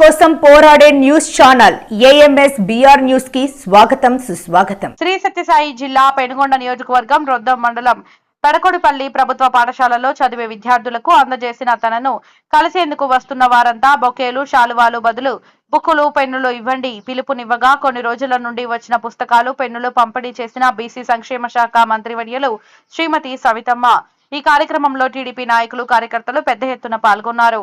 కోసం పోరాడే news channel AMS BR న్యూస్కి స్వాగతం సుస్వాగతం. శ్రీ సత్యసాయి జిల్లా పెనుగొండ నియోజకవర్గం రొద్దం మండలం పెడకొడిపల్లి ప్రభుత్వ పాఠశాలలో చదివే విద్యార్థులకు అందజేసిన తనను కలిసేందుకు వస్తున్న వారంతా బొకేలు శాలువాలు బదులు బుక్కులు పెన్నులు ఇవ్వండి పిలుపునివ్వగా కొన్ని రోజుల నుండి వచ్చిన పుస్తకాలు పెన్నులు పంపిణీ చేసిన బీసీ సంక్షేమ శాఖ మంత్రివర్యులు శ్రీమతి సవితమ్మ. ఈ కార్యక్రమంలో టీడీపీ నాయకులు కార్యకర్తలు పెద్ద ఎత్తున పాల్గొన్నారు.